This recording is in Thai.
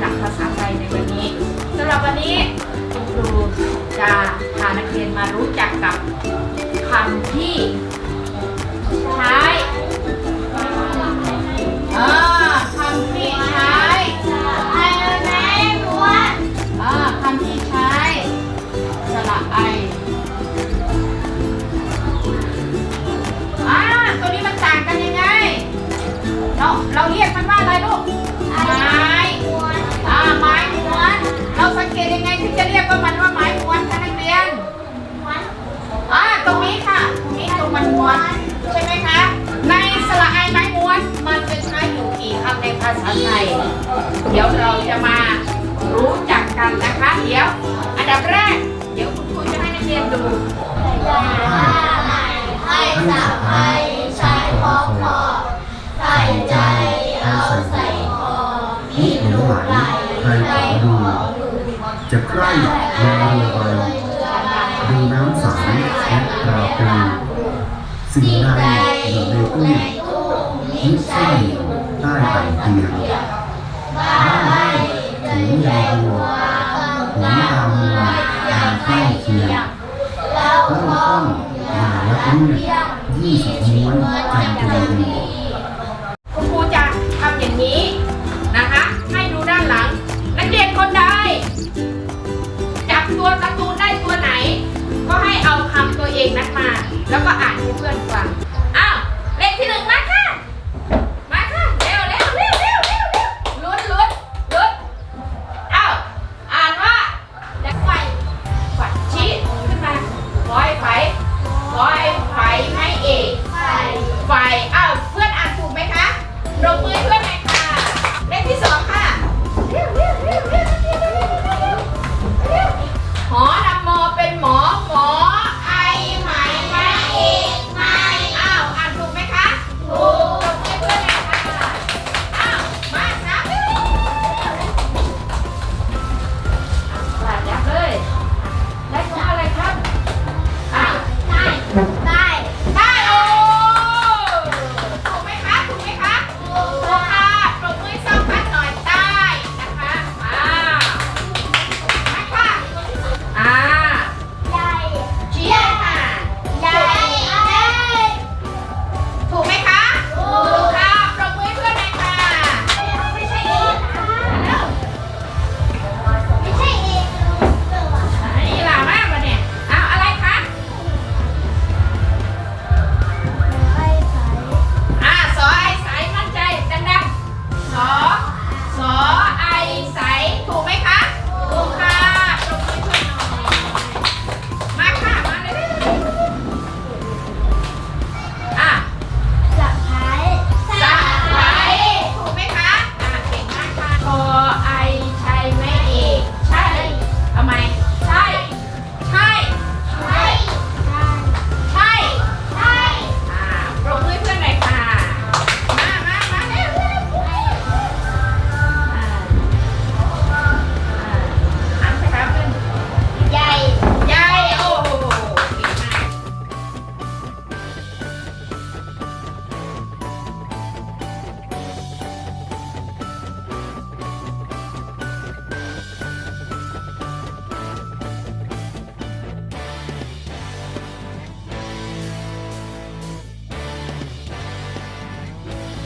หลักภาษาไทยในวันนี้สำหรับวันนี้คุณครูจะพานักเรียนมารู้จักกับคำที่ใช้เออคำที่ใช้เออคำที่ใช้สระไอ วนใช่ไหมคะ ในสระไอไม้ม้วนมันจะใช้อยู่กี่คำในภาษาไทย เดี๋ยวเราจะมารู้จักกันนะคะ เดี๋ยวอันดับแรก เดี๋ยวคุณครูจะให้นักเรียนดูให้สับให้ใช้พอพอใส่ใจเอาใส่คอมีหนูไหลใครขอดูจะใกล้ลงเรือไปดูน้ำใสและปลาปู สิ่งใดอยู่ในตู้นิสัยได้ใต่เพียงบ้าใบถืงใยบัวหูตามัวตาข้างเทียงแล้วต้องอย่าละเอียดยี่สิบม้วนจำตัวดีครูจะทำอย่างนี้นะคะ ให้ดูด้านหลัง นักเรียนคนใดจับตัวการ์ตูนได้ตัวไหน ก็ให้เอาคำตัวเองนั้นมา แล้วก็อ่าน Thank you.